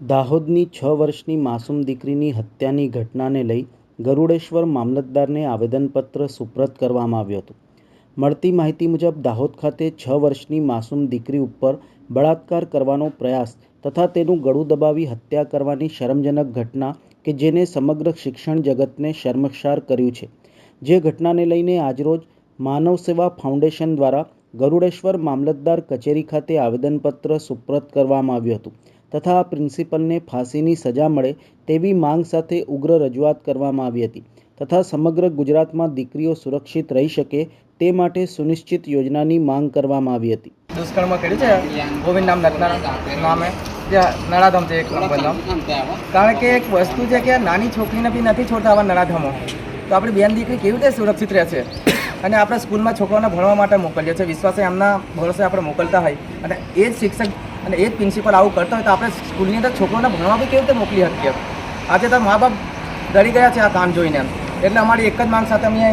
દાહોદની છ વર્ષની માસૂમ દીકરીની હત્યાની ઘટનાને લઈ ગરુડેશ્વર મામલતદારને આવેદનપત્ર સુપ્રત કરવામાં આવ્યું હતું. મળતી માહિતી મુજબ, દાહોદ ખાતે છ વર્ષની માસૂમ દીકરી ઉપર બળાત્કાર કરવાનો પ્રયાસ તથા તેનું ગળું દબાવી હત્યા કરવાની શરમજનક ઘટના કે જેને સમગ્ર શિક્ષણ જગતને શર્મસાર કર્યું છે. જે ઘટનાને લઈને આજરોજ માનવ સેવા ફાઉન્ડેશન દ્વારા ગરુડેશ્વર મામલતદાર કચેરી ખાતે આવેદનપત્ર સુપ્રત કરવામાં આવ્યું હતું. તથા પ્રિન્સિપલને ફાંસીની સજા મળે તેવી માંગ સાથે ઉગ્ર રજૂઆત કરવામાં આવી હતી તથા સમગ્ર ગુજરાતમાં દીકરીઓ સુરક્ષિત રહી શકે તે માટે સુનિશ્ચિત યોજનાની માંગ કરવામાં આવી હતી. દુષ્કર્મ કર્યું છે? ગોવિંદ નામ નટના નામે ત્યાં છે એક કારણ કે એક વસ્તુ છે કે નાની છોકરીને બી નથી છોડતા આવા નરાધમો. તો આપણી બેન દીકરી કેવી રીતે સુરક્ષિત રહેશે અને આપણે સ્કૂલમાં છોકરાઓને ભણવા માટે મોકલીએ છીએ. વિશ્વાસે એમના ભરોસે આપણે મોકલતા હોય. અને એ જ શિક્ષક અને એ જ પ્રિન્સિપલ આવું કરતા હોય તો આપણે સ્કૂલની અંદર છોકરોને ભણવા બી કેવી રીતે મોકલી શકીએ? આજે તો મા બાપ ડરી ગયા છે આ કામ જોઈને એટલે અમારી એક જ માંગ સાથે અમે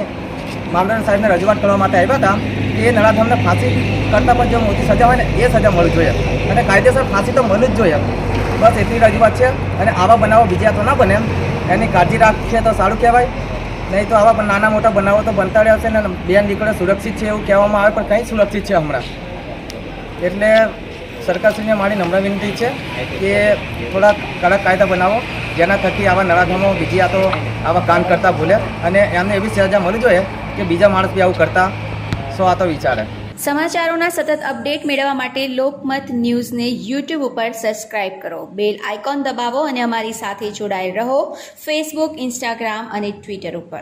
મામલતદાર સાહેબને રજૂઆત કરવા માટે આવ્યા હતા કે એ નળાધામને ફાંસી કરતાં પણ જો મોટી સજા હોય ને એ સજા મળવી જોઈએ. અને કાયદેસર ફાંસી તો મળવી જ જોઈએ બસ એટલી રજૂઆત છે. અને આવા બનાવો બીજા તો ના બને એની કાળજી રાખશે તો સારું કહેવાય. નહીં તો આવા પણ નાના મોટા બનાવો તો બનતા રહ્યા છે ને બેન દીકરો સુરક્ષિત છે એવું કહેવામાં આવે પણ કંઈ સુરક્ષિત છે હમણાં. એટલે સરકારશ્રીને મારી નમ્ર વિનંતી છે કે થોડા કડક કાયદા બનાવો, જેના થકી આવા નરાધમો બીજી આ તો આવા કામ કરતા ભૂલે અને એમને એવી સજા મળી જોઈએ કે બીજા માણસ બી આવું કરતા, સો આ તો વિચારે. સમાચારોના સતત અપડેટ મેળવવા માટે લોકમત ન્યૂઝને યુટ્યુબ ઉપર સબસ્ક્રાઇબ કરો. બેલ આઇકોન દબાવો અને અમારી સાથે જોડાયેલ રહો ફેસબુક, ઇન્સ્ટાગ્રામ અને ટ્વિટર ઉપર.